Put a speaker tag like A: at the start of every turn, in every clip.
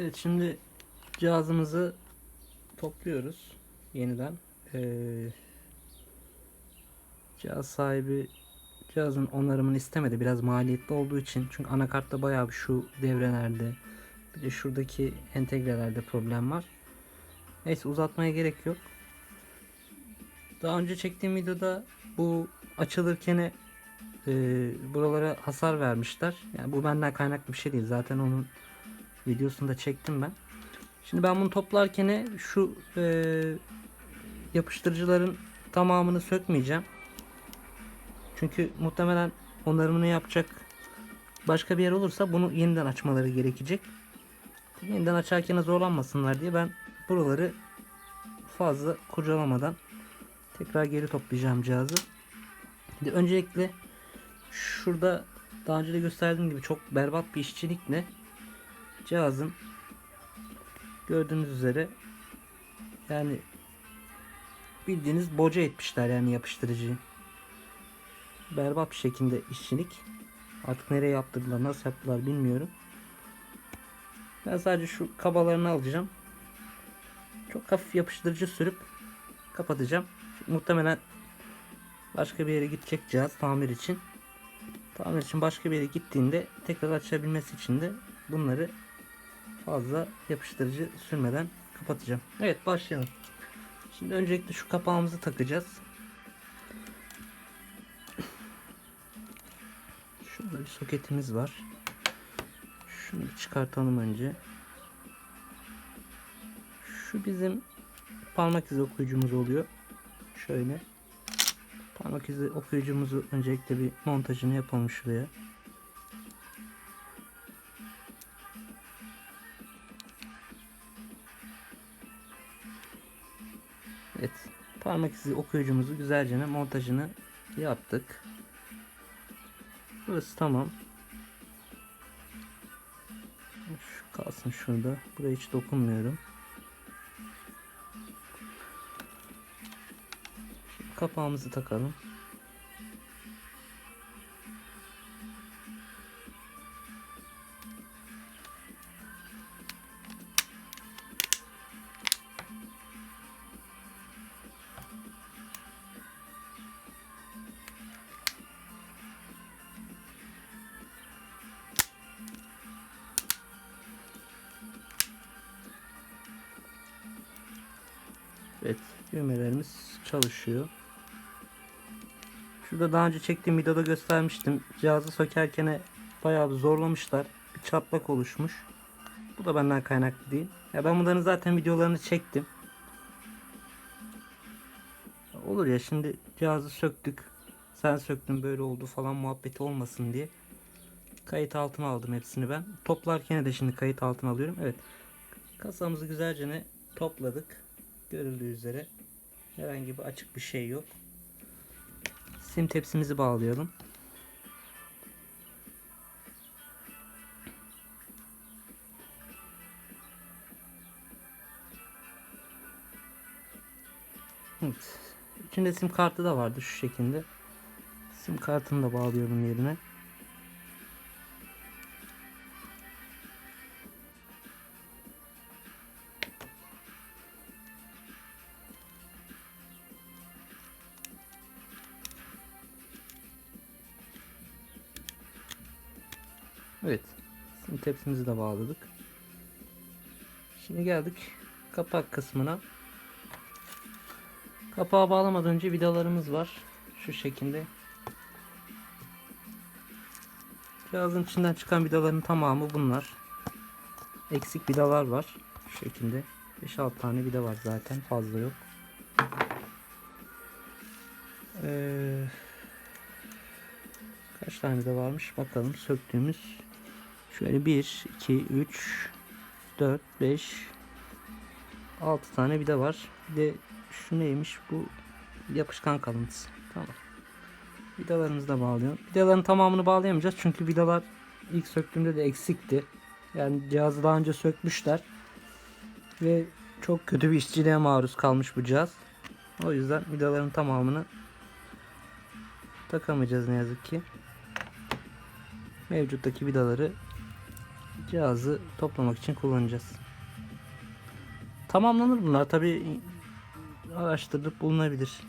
A: Evet şimdi cihazımızı topluyoruz yeniden. Ee, cihaz sahibi cihazın onarımını istemedi. Biraz maliyetli olduğu için. Çünkü anakartta bayağı bir şu devrelerde bir de şuradaki entegrelerde problem var. Neyse uzatmaya gerek yok. Daha önce çektiğim videoda bu açılırken e, buralara hasar vermişler. Yani bu benden kaynaklı bir şey değil. Zaten onun videosunu da çektim ben. Şimdi ben bunu toplarken şu e, yapıştırıcıların tamamını sökmeyeceğim. Çünkü muhtemelen onarımını yapacak başka bir yer olursa bunu yeniden açmaları gerekecek. Yeniden açarken zorlanmasınlar diye ben buraları fazla kurcalamadan tekrar geri toplayacağım cihazı. Şimdi öncelikle şurada daha önce de gösterdiğim gibi çok berbat bir işçilikle cihazın gördüğünüz üzere yani bildiğiniz boca etmişler yani yapıştırıcıyı. Berbat bir şekilde işçilik. Artık nereye yaptırdılar, nasıl yaptılar bilmiyorum. Ben sadece şu kabalarını alacağım. Çok hafif yapıştırıcı sürüp kapatacağım. Çünkü muhtemelen başka bir yere gidecek cihaz tamir için. Tamir için başka bir yere gittiğinde tekrar açabilmesi için de bunları fazla yapıştırıcı sürmeden kapatacağım. Evet başlayalım. Şimdi öncelikle şu kapağımızı takacağız. Şurada bir soketimiz var. Şunu çıkartalım önce. Şu bizim parmak izi okuyucumuz oluyor. Şöyle. Parmak izi okuyucumuzu öncelikle bir montajını yapalım şuraya. Parmak izi okuyucumuzu güzelce montajını yaptık. Burası tamam. Şu kalsın şurada. Buraya hiç dokunmuyorum. Kapağımızı takalım. Evet, düğmelerimiz çalışıyor. Şurada daha önce çektiğim videoda göstermiştim. Cihazı sökerken bayağı bir zorlamışlar. Bir çatlak oluşmuş. Bu da benden kaynaklı değil. Ya ben bunların zaten videolarını çektim. Olur ya şimdi cihazı söktük. Sen söktün böyle oldu falan muhabbeti olmasın diye. Kayıt altına aldım hepsini ben. Toplarken de şimdi kayıt altına alıyorum. Evet. Kasamızı güzelce ne topladık. Görüldüğü üzere herhangi bir açık bir şey yok. Sim tepsimizi bağlayalım. Evet. İçinde sim kartı da vardı şu şekilde. Sim kartını da bağlıyorum yerine. Evet. Sim tepsimizi de bağladık. Şimdi geldik kapak kısmına. Kapağı bağlamadan önce vidalarımız var. Şu şekilde. Cihazın içinden çıkan vidaların tamamı bunlar. Eksik vidalar var. Şu şekilde. 5-6 tane vida var zaten. Fazla yok. Ee, kaç tane de varmış bakalım söktüğümüz. Şöyle 1, 2, 3, 4, 5, 6 tane vida var. Bir de şu neymiş bu yapışkan kalıntısı. Tamam. Vidalarımızı da bağlıyorum. Vidaların tamamını bağlayamayacağız çünkü vidalar ilk söktüğümde de eksikti. Yani cihazı daha önce sökmüşler. Ve çok kötü bir işçiliğe maruz kalmış bu cihaz. O yüzden vidaların tamamını takamayacağız ne yazık ki. Mevcuttaki vidaları cihazı toplamak için kullanacağız. Tamamlanır bunlar tabi araştırılıp bulunabilir.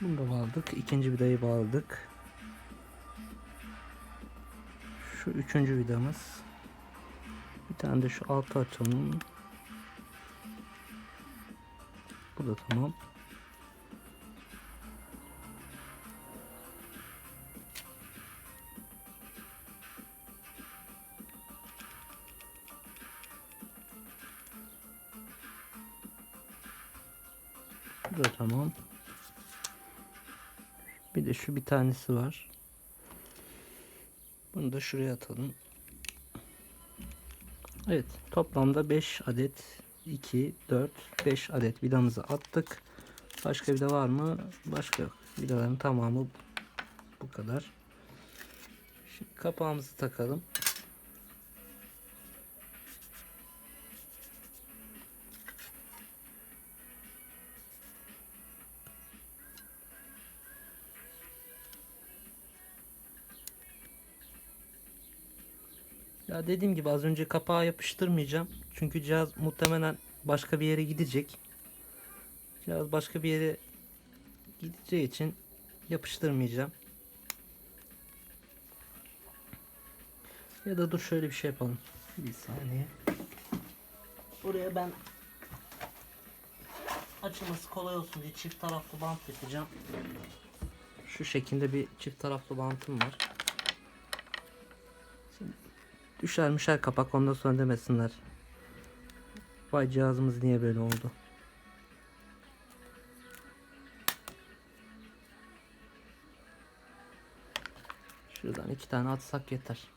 A: Bunu da bağladık. İkinci vidayı bağladık. Şu üçüncü vidamız. Bir tane de şu altı açalım. Bu da tamam. Bu tamam. Bir de şu bir tanesi var. Bunu da şuraya atalım. Evet toplamda 5 adet 2 4 5 adet vidamızı attık. Başka vida var mı? Başka yok. Vidaların tamamı bu kadar. Şimdi kapağımızı takalım. Ya dediğim gibi az önce kapağı yapıştırmayacağım. Çünkü cihaz muhtemelen başka bir yere gidecek. Cihaz başka bir yere gideceği için yapıştırmayacağım. Ya da dur şöyle bir şey yapalım. Bir saniye. Buraya ben açılması kolay olsun diye çift taraflı bant yapacağım. Şu şekilde bir çift taraflı bantım var. Düşer müşer kapak ondan sonra demesinler. Vay cihazımız niye böyle oldu. Şuradan iki tane atsak yeter.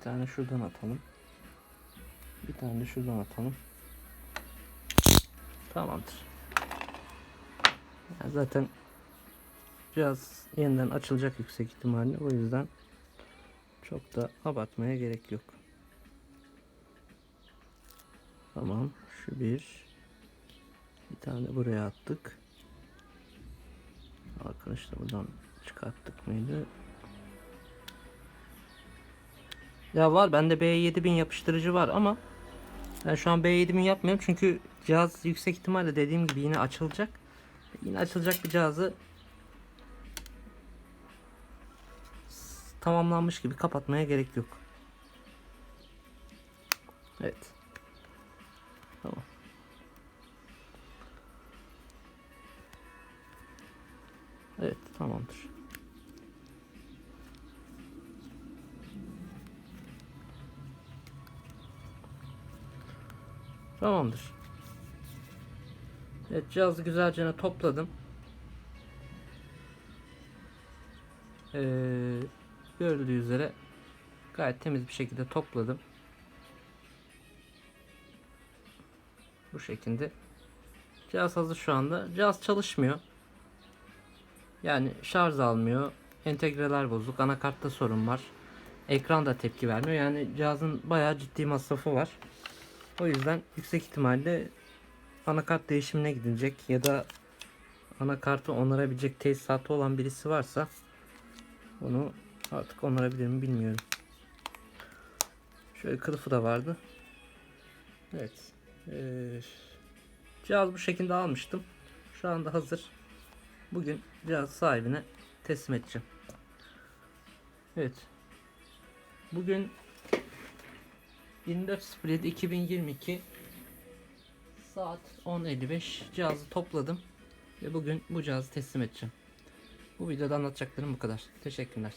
A: Bir tane şuradan atalım. Bir tane de şuradan atalım. Tamamdır. Yani zaten cihaz yeniden açılacak yüksek ihtimalle. O yüzden çok da abartmaya gerek yok. Tamam. Şu bir. Bir tane buraya attık. Arkadaşlar buradan çıkarttık mıydı? Ya var bende B7000 yapıştırıcı var ama ben şu an B7000 yapmıyorum çünkü cihaz yüksek ihtimalle dediğim gibi yine açılacak. Yine açılacak bir cihazı tamamlanmış gibi kapatmaya gerek yok. Evet. Tamam. Evet tamamdır. Tamamdır. Evet cihazı güzelce topladım. Ee, gördüğü üzere gayet temiz bir şekilde topladım. Bu şekilde. Cihaz hazır şu anda. Cihaz çalışmıyor. Yani şarj almıyor. Entegreler bozuk. Anakartta sorun var. Ekran da tepki vermiyor. Yani cihazın bayağı ciddi masrafı var. O yüzden yüksek ihtimalle anakart değişimine gidilecek ya da anakartı onarabilecek tesisatı olan birisi varsa bunu artık onarabilir mi bilmiyorum. Şöyle kılıfı da vardı. Evet. Ee, cihaz bu şekilde almıştım. Şu anda hazır. Bugün cihaz sahibine teslim edeceğim. Evet. Bugün 24.07.2022 saat 10.55 cihazı topladım ve bugün bu cihazı teslim edeceğim. Bu videoda anlatacaklarım bu kadar. Teşekkürler.